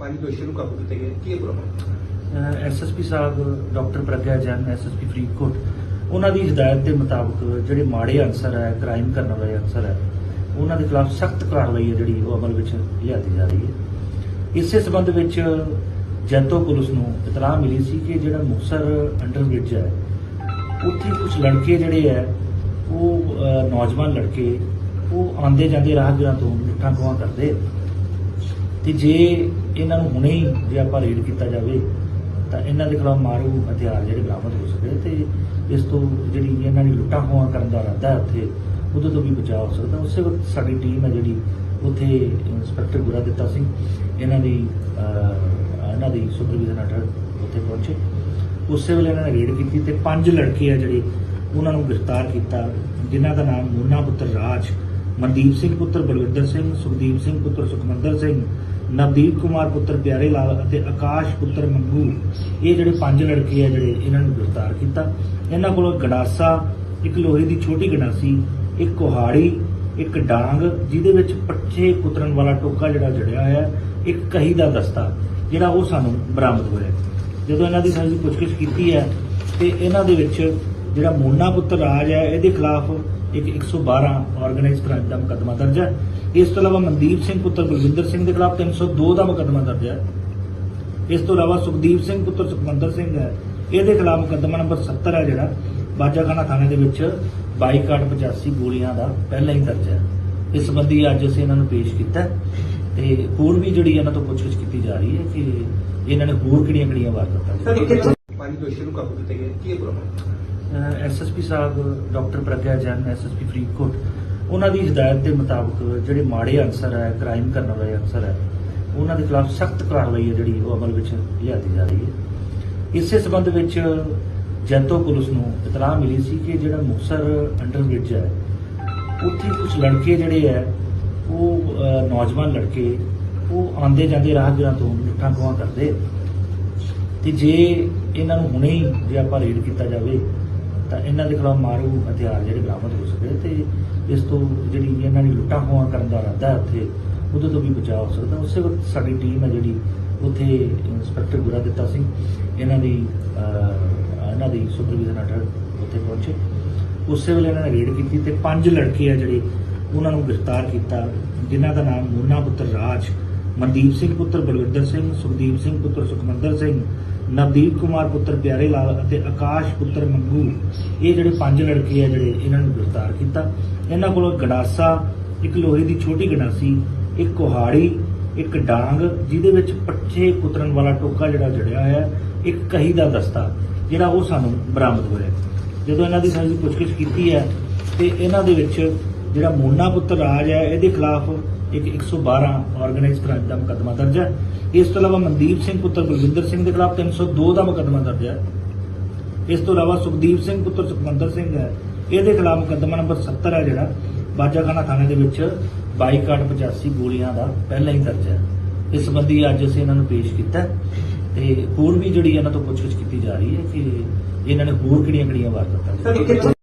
ਪੰਜ ਦੋਸ਼ੀਆਂ ਨੂੰ ਕਾਬੂ ਕੀਤਾ ਗਿਆ। ਕੀ ਇਹ ਐਸਐਸਪੀ ਸਾਹਿਬ, ਡਾਕਟਰ ਪ੍ਰਗਿਆ ਜੈਨ ਐਸਐਸਪੀ ਫਰੀਦਕੋਟ, ਉਹਨਾਂ ਦੀ ਹਦਾਇਤ ਦੇ ਮੁਤਾਬਕ ਜਿਹੜੇ ਮਾੜੇ ਅਨਸਰ ਹੈ ਕ੍ਰਾਈਮ ਕਰਨ ਵਾਲੇ ਅਨਸਰ ਹੈ, ਉਹਨਾਂ ਦੇ ਖਿਲਾਫ ਸਖਤ ਕਾਰਵਾਈ ਹੈ ਜਿਹੜੀ ਉਹ ਅਮਲ ਵਿੱਚ ਲਿਆਦੀ ਜਾ ਰਹੀ ਹੈ। ਇਸੇ ਸਬੰਧ ਵਿੱਚ ਜੈਤੋ ਪੁਲਿਸ ਨੂੰ ਇਤਲਾਹ ਮਿਲੀ ਸੀ ਕਿ ਜਿਹੜਾ ਮੁਕਸਰ ਅੰਡਰ ਬ੍ਰਿਜ ਹੈ, ਉੱਥੇ ਕੁਝ ਲੜਕੇ ਜਿਹੜੇ ਹੈ, ਉਹ ਨੌਜਵਾਨ ਲੜਕੇ, ਉਹ ਆਂਦੇ ਜਾਂਦੇ ਰਾਹਗੀਰਾਂ ਤੋਂ ਲੁੱਟਾਂ ਖੋਹਾਂ ਕਰਦੇ ਤੇ ਜੇ ਇਹਨਾਂ ਨੂੰ ਹੁਣੇ ਹੀ ਜੇ ਆਪਾਂ ਰੇਡ ਕੀਤਾ ਜਾਵੇ, ਤਾਂ ਇਹਨਾਂ ਦੇ ਖਿਲਾਫ ਮਾਰੂ ਹਥਿਆਰ ਜਿਹੜੇ ਬਰਾਮਦ ਹੋ ਸਕਦੇ ਤੇ ਇਸ ਤੋਂ ਜਿਹੜੀ ਇਹਨਾਂ ਦੀ ਲੁੱਟਾਂ ਖੋਹਾਂ ਕਰਨ ਦਾ ਇਰਾਦਾ ਹੈ ਉੱਥੇ, ਉਹਦੇ ਤੋਂ ਵੀ ਬਚਾਅ ਹੋ ਸਕਦਾ। ਉਸੇ ਵਕਤ ਸਾਡੀ ਟੀਮ ਹੈ ਜਿਹੜੀ ਉੱਥੇ ਇੰਸਪੈਕਟਰ ਗੁਰਾਦਿੱਤਾ ਸਿੰਘ ਇਹਨਾਂ ਦੀ ਇਹਨਾਂ ਦੀ ਸੁਪਰਵਿਜ਼ਨ ਹੇਠ ਉੱਥੇ ਪਹੁੰਚੇ। ਉਸੇ ਵੇਲੇ ਇਹਨਾਂ ਨੇ ਰੇਡ ਕੀਤੀ ਤੇ ਪੰਜ ਲੜਕੇ ਆ ਜਿਹੜੇ ਉਹਨਾਂ ਨੂੰ ਗ੍ਰਿਫਤਾਰ ਕੀਤਾ, ਜਿਨ੍ਹਾਂ ਦਾ ਨਾਮ ਮੋਨਾ ਪੁੱਤਰ ਰਾਜ ਮਨਦੀਪ ਸਿੰਘ ਪੁੱਤਰ ਬਲਵਿੰਦਰ ਸਿੰਘ, ਸੁਖਦੀਪ ਸਿੰਘ ਪੁੱਤਰ ਸੁਖਮੰਦਰ ਸਿੰਘ, ਨਵਦੀਪ ਕੁਮਾਰ ਪੁੱਤਰ ਪਿਆਰੇ ਲਾਲ ਅਤੇ ਆਕਾਸ਼ ਪੁੱਤਰ ਮੰਗੂ। ਇਹ ਜਿਹੜੇ ਪੰਜ ਲੜਕੇ ਆ ਜਿਹੜੇ ਇਹਨਾਂ ਨੂੰ ਗ੍ਰਿਫਤਾਰ ਕੀਤਾ। ਇਹਨਾਂ ਕੋਲੋਂ ਗੜਾਸਾ, ਇੱਕ ਲੋਹੇ ਦੀ ਛੋਟੀ ਗੜਾਸੀ, ਇੱਕ ਕੁਹਾੜੀ, ਇੱਕ ਡਾਂਗ, ਜਿਹਦੇ ਵਿੱਚ ਪੱਠੇ ਕੁਤਰਨ ਵਾਲਾ ਟੋਕਾ ਜਿਹੜਾ ਜੜਿਆ ਹੋਇਆ, ਇੱਕ ਕਹੀ ਦਾ ਦਸਤਾ, ਜਿਹੜਾ ਉਹ ਸਾਨੂੰ ਬਰਾਮਦ ਹੋਇਆ। ਜਦੋਂ ਇਹਨਾਂ ਦੀ ਸਾਡੀ ਪੁੱਛਗਿੱਛ ਕੀਤੀ ਹੈ, ਤੇ ਇਹਨਾਂ ਦੇ ਵਿੱਚ ਜਿਹੜਾ ਮੋਨਾ ਪੁੱਤਰ ਰਾਜ ਹੈ, ਇਹਦੇ ਖਿਲਾਫ ਇੱਕ 112 ਆਰਗੇਨਾਈਜ਼ ਕ੍ਰਾਈਮ ਦਾ ਮੁਕੱਦਮਾ ਦਰਜ ਹੈ। ਇਸ ਤੋਂ ਇਲਾਵਾ ਮਨਦੀਪ ਸਿੰਘ ਪੁੱਤਰ ਬਲਵਿੰਦਰ ਸਿੰਘ ਦੇ ਖਿਲਾਫ 302 ਦਾ ਮੁਕੱਦਮਾ ਦਰਜ ਹੈ। ਇਸ ਤੋਂ ਇਲਾਵਾ ਸੁਖਦੀਪ ਸਿੰਘ ਪੁੱਤਰ ਸੁਖਮੰਦਰ ਸਿੰਘ ਹੈ। ਇਹਦੇ ਖਿਲਾਫ ਮੁਕੱਦਮਾ ਨੰਬਰ 70 ਹੈ ਜਿਹੜਾ ਬਾਜਾਖਾਨਾ ਥਾਣੇ ਦੇ ਵਿੱਚ 2285 ਗੋਲੀਆਂ ਦਾ ਪਹਿਲਾਂ ਹੀ ਦਰਜ ਹੈ। ਇਸ ਸੰਬੰਧੀ ਅੱਜ ਅਸੀਂ ਇਹਨਾਂ ਨੂੰ ਪੇਸ਼ ਕੀਤਾ ਹੈ ਤੇ ਹੋਰ ਵੀ ਜਿਹੜੀ ਇਹਨਾਂ ਤੋਂ ਪੁੱਛਗਿੱਛ ਕੀਤੀ ਜਾ ਰਹੀ ਹੈ ਕਿ ਇਹਨਾਂ ਨੇ ਹੋਰ ਕਿਹੜੀਆਂ ਕਿਹੜੀਆਂ ਵਾਰਦਾਤਾਂ ਸਰ। ਇੱਕ ਪੰਜ ਦੋਸ਼ੀਆਂ ਨੂੰ ਕਾਬੂ ਕੀਤਾ ਗਿਆ ਕੀ ਪੂਰਾ ਐਸਐਸਪੀ ਸਾਹਿਬ, ਡਾਕਟਰ ਪ੍ਰਗਿਆ ਜੈਨ ਐਸਐਸਪੀ ਫਰੀਦਕੋਟ, ਉਹਨਾਂ ਦੀ ਹਦਾਇਤ ਦੇ ਮੁਤਾਬਕ ਜਿਹੜੇ ਮਾੜੇ ਅਨਸਰ ਹੈ ਕ੍ਰਾਈਮ ਕਰਨ ਵਾਲੇ ਅਨਸਰ ਹੈ, ਉਹਨਾਂ ਦੇ ਖਿਲਾਫ ਸਖਤ ਕਾਰਵਾਈ ਹੈ ਜਿਹੜੀ ਉਹ ਅਮਲ ਵਿੱਚ ਲਿਆਦੀ ਜਾ ਰਹੀ ਹੈ। ਇਸੇ ਸਬੰਧ ਵਿੱਚ ਜੈਤੋ ਪੁਲਿਸ ਨੂੰ ਇਤਲਾਹ ਮਿਲੀ ਸੀ ਕਿ ਜਿਹੜਾ ਮੁਕਸਰ ਅੰਡਰ ਬ੍ਰਿਜ ਹੈ, ਉੱਥੇ ਕੁਝ ਲੜਕੇ ਜਿਹੜੇ ਹੈ, ਉਹ ਨੌਜਵਾਨ ਲੜਕੇ, ਉਹ ਆਂਦੇ ਜਾਂਦੇ ਰਾਹਗੀਰਾਂ ਤੋਂ ਲੁੱਟਾਂ ਖੋਹਾਂ ਕਰਦੇ ਤੇ ਜੇ ਇਹਨਾਂ ਨੂੰ ਹੁਣੇ ਹੀ ਜੇ ਆਪਾਂ ਰੇਡ ਕੀਤਾ ਜਾਵੇ ਤਾਂ ਇਹਨਾਂ ਦੇ ਖਿਲਾਫ ਮਾਰੂ ਹਥਿਆਰ ਜਿਹੜੇ ਬਰਾਮਦ ਹੋ ਸਕੇ ਤੇ ਇਸ ਤੋਂ ਜਿਹੜੀ ਇਹਨਾਂ ਦੀ ਲੁੱਟਾਂ ਖੋਹਾਂ ਕਰਨ ਦਾ ਇਰਾਦਾ ਹੈ ਉੱਥੇ, ਉਹਦੇ ਤੋਂ ਵੀ ਬਚਾਅ ਹੋ ਸਕਦਾ। ਉਸੇ ਵਕਤ ਸਾਡੀ ਟੀਮ ਹੈ ਜਿਹੜੀ ਉੱਥੇ ਇੰਸਪੈਕਟਰ ਗੁਰਾ ਦਿੱਤਾ ਸਿੰਘ ਇਹਨਾਂ ਦੀ ਇਹਨਾਂ ਦੀ ਸੁਪਰਵਿਜ਼ਨ ਹੇਠ ਉੱਥੇ ਪਹੁੰਚੇ। ਉਸੇ ਵੇਲੇ ਇਹਨਾਂ ਨੇ ਰੇਡ ਕੀਤੀ ਤੇ ਪੰਜ ਲੜਕੇ ਆ ਜਿਹੜੇ ਉਹਨਾਂ ਨੂੰ ਗ੍ਰਿਫਤਾਰ ਕੀਤਾ, ਜਿਨ੍ਹਾਂ ਦਾ ਨਾਮ ਮੋਨਾ ਪੁੱਤਰ ਰਾਜ, ਮਨਦੀਪ ਸਿੰਘ ਪੁੱਤਰ ਬਲਵਿੰਦਰ ਸਿੰਘ, ਸੁਖਦੀਪ ਸਿੰਘ ਪੁੱਤਰ ਸੁਖਮੰਦਰ ਸਿੰਘ ਨਵਦੀਪ ਕੁਮਾਰ ਪੁੱਤਰ ਪਿਆਰੇ ਲਾਲ ਅਤੇ ਆਕਾਸ਼ ਪੁੱਤਰ ਮੰਗੂ, ਇਹ ਜਿਹੜੇ ਪੰਜ ਲੜਕੇ ਆ ਜਿਹੜੇ ਇਹਨਾਂ ਨੂੰ ਗ੍ਰਿਫਤਾਰ ਕੀਤਾ। ਇਹਨਾਂ ਕੋਲੋਂ ਗੜਾਸਾ, ਇੱਕ ਲੋਹੇ ਦੀ ਛੋਟੀ ਗੜਾਸੀ, ਇੱਕ ਕੁਹਾੜੀ, ਇੱਕ ਡਾਂਗ, ਜਿਹਦੇ ਵਿੱਚ ਪੱਠੇ ਕੁਤਰਨ ਵਾਲਾ ਟੋਕਾ ਜਿਹੜਾ ਜੜਿਆ ਹੋਇਆ, ਇੱਕ ਕਹੀ ਦਾ ਦਸਤਾ, ਜਿਹੜਾ ਉਹ ਸਾਨੂੰ ਬਰਾਮਦ ਹੋਇਆ। ਜਦੋਂ ਇਹਨਾਂ ਦੀ ਸਾਡੀ ਪੁੱਛਗਿੱਛ ਕੀਤੀ ਹੈ, ਤੇ ਇਹਨਾਂ ਦੇ ਵਿੱਚ ਜਿਹੜਾ ਮੋਨਾ ਪੁੱਤਰ ਰਾਜ ਹੈ ਇਹਦੇ ਖਿਲਾਫ ਇੱਕ 112 ਆਰਗੇਨਾਈਜ਼ ਕ੍ਰਾਈਮ ਦਾ ਮੁਕੱਦਮਾ ਦਰਜ ਹੈ। ਇਸ ਤੋਂ ਇਲਾਵਾ ਮਨਦੀਪ ਸਿੰਘ ਪੁੱਤਰ ਬਲਵਿੰਦਰ ਸਿੰਘ ਦੇ ਖਿਲਾਫ 302 ਦਾ ਮੁਕੱਦਮਾ ਦਰਜ ਹੈ। ਇਸ ਤੋਂ ਇਲਾਵਾ ਸੁਖਦੀਪ ਸਿੰਘ ਪੁੱਤਰ ਸੁਖਮੰਦਰ ਸਿੰਘ ਹੈ ਇਹਦੇ ਖਿਲਾਫ ਮੁਕੱਦਮਾ ਨੰਬਰ 70 ਹੈ ਜਿਹੜਾ ਬਾਜਾਖਾਨਾ ਥਾਣੇ ਦੇ ਵਿੱਚ 2285 ਗੋਲੀਆਂ ਦਾ ਪਹਿਲਾਂ ਹੀ ਦਰਜ ਹੈ। ਇਸ ਸੰਬੰਧੀ ਅੱਜ ਅਸੀਂ ਇਹਨਾਂ ਨੂੰ ਪੇਸ਼ ਕੀਤਾ ਤੇ ਹੋਰ ਵੀ ਜਿਹੜੀ ਇਹਨਾਂ ਤੋਂ ਪੁੱਛਗਿੱਛ ਕੀਤੀ ਜਾ ਰਹੀ ਹੈ ਕਿ ਇਹਨਾਂ ਨੇ ਹੋਰ ਕਿਹੜੀਆਂ ਕਿਹੜੀਆਂ ਵਾਰਦਾਤਾਂ